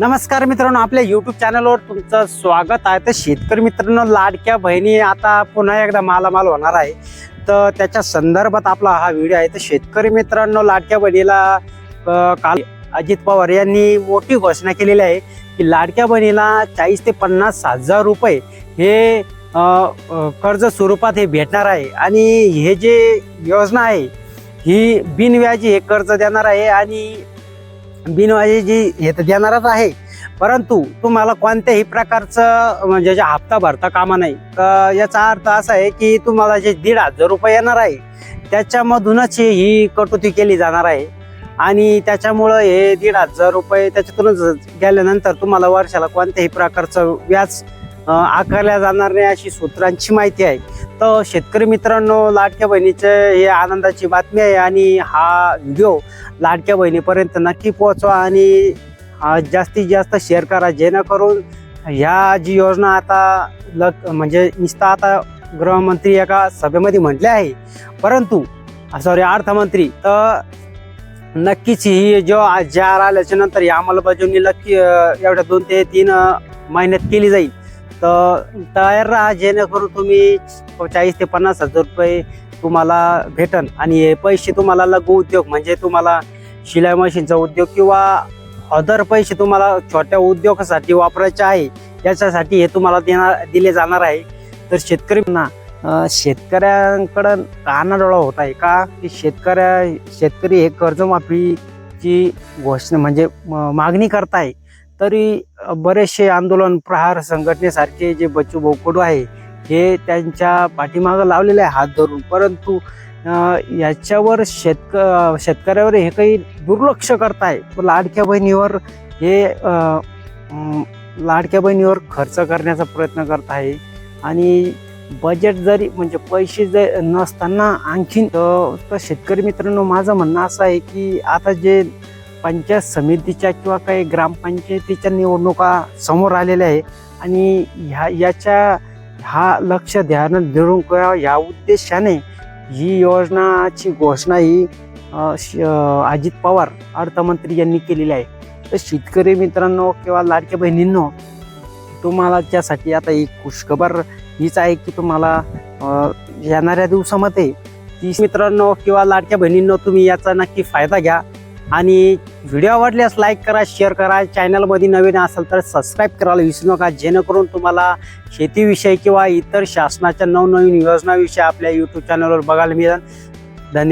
नमस्कार मित्रांनो आपल्या युट्यूब चॅनलवर तुमचं स्वागत आहे. तर शेतकरी मित्रांनो लाडक्या बहिणी आता पुन्हा एकदा मालामाल होणार आहे. तर त्याच्या संदर्भात आपला हा व्हिडिओ आहे. तर शेतकरी मित्रांनो लाडक्या बहिणीला काल अजित पवार यांनी मोठी घोषणा केलेली आहे की लाडक्या बहिणीला चाळीस ते पन्नास हजार रुपये हे कर्ज स्वरूपात हे भेटणार आहे. आणि हे जे योजना आहे ही बिनव्याजी हे कर्ज देणार आहे. आणि बिनवाजी जी हे तर देणारच आहे. परंतु तुम्हाला कोणत्याही प्रकारचं म्हणजे जे हप्ता भरता कामा नाही. याचा अर्थ असा आहे की तुम्हाला जे दीड हजार रुपये येणार आहे त्याच्यामधूनच ही- ही कटोती केली जाणार आहे. आणि त्याच्यामुळं हे दीड हजार रुपये त्याच्यातूनच गेल्यानंतर तुम्हाला वर्षाला कोणत्याही प्रकारचं व्याज आकारल्या जाणार नाही अशी सूत्रांची माहिती आहे. तर शेतकरी मित्रांनो लाडक्या बहिणीचे हे आनंदाची बातमी आहे आणि हा व्हिडिओ लाडक्या बहिणीपर्यंत नक्की पोहोचवा आणि जास्तीत जास्त शेअर करा. जेणेकरून ह्या जी योजना आता लग म्हणजे निस्ता आता गृहमंत्री एका सभेमध्ये म्हटले आहे. परंतु सॉरी अर्थमंत्री तर नक्कीच ही जो जार आल्याच्यानंतर ही अंमलबजावणी नक्की एवढ्या दोन ते तीन महिन्यात केली जाईल. तर तयार राहा जेणेकरून तुम्ही चाळीस ते पन्नास हजार रुपये तुम्हाला भेटन. आणि हे पैसे तुम्हाला लघु उद्योग म्हणजे तुम्हाला शिलाई मशीनचा उद्योग किंवा अदर पैसे तुम्हाला छोट्या उद्योगासाठी वापरायचे आहे याच्यासाठी हे तुम्हाला देणार दिले जाणार आहे. तर शेतकरींना शेतकऱ्यांकडं कानाडोळा होत आहे का? की शेतकऱ्या शेतकरी हे कर्जमाफीची घोषणा म्हणजे मागणी करताय. तरी बरेचसे आंदोलन प्रहार संघटनेसारखे जे बच्चू भाऊ आहे हे त्यांच्या पाठीमागं लावलेले आहे हात धरून. परंतु याच्यावर शेतक शेतकऱ्यावर हे काही दुर्लक्ष करताय. लाडक्या बहिणीवर हे लाडक्या बहिणीवर खर्च करण्याचा प्रयत्न करत आहे आणि बजेट जरी म्हणजे पैसे जर नसताना आणखीन तर शेतकरी मित्रांनो माझं म्हणणं असं आहे की आता जे पंचायत समितीच्या किंवा काही ग्रामपंचायतीच्या निवडणुका समोर आलेल्या आहे. आणि ह्या याच्या हा लक्ष ध्यान देऊन या उद्देशाने ही योजनाची घोषणा ही श- अजित पवार अर्थमंत्री यांनी केलेली आहे. तर शेतकरी मित्रांनो किंवा लाडक्या बहिणींनो तुम्हाला त्यासाठी आता एक खुशखबर हीच आहे की तुम्हाला येणाऱ्या दिवसामध्ये तीस मित्रांनो किंवा लाडक्या बहिणींनो तुम्ही याचा नक्की फायदा घ्या. आणि व्हिडिओ आवडल्यास लाईक करा शेअर करा. चॅनलमध्ये नवीन असाल तर सबस्क्राईब करायला विसरू नका. जेणेकरून तुम्हाला शेतीविषयी किंवा इतर शासनाच्या नवनवीन योजनाविषयी आपल्या यूट्यूब चॅनलवर बघायला मिळेल. धन्यवाद.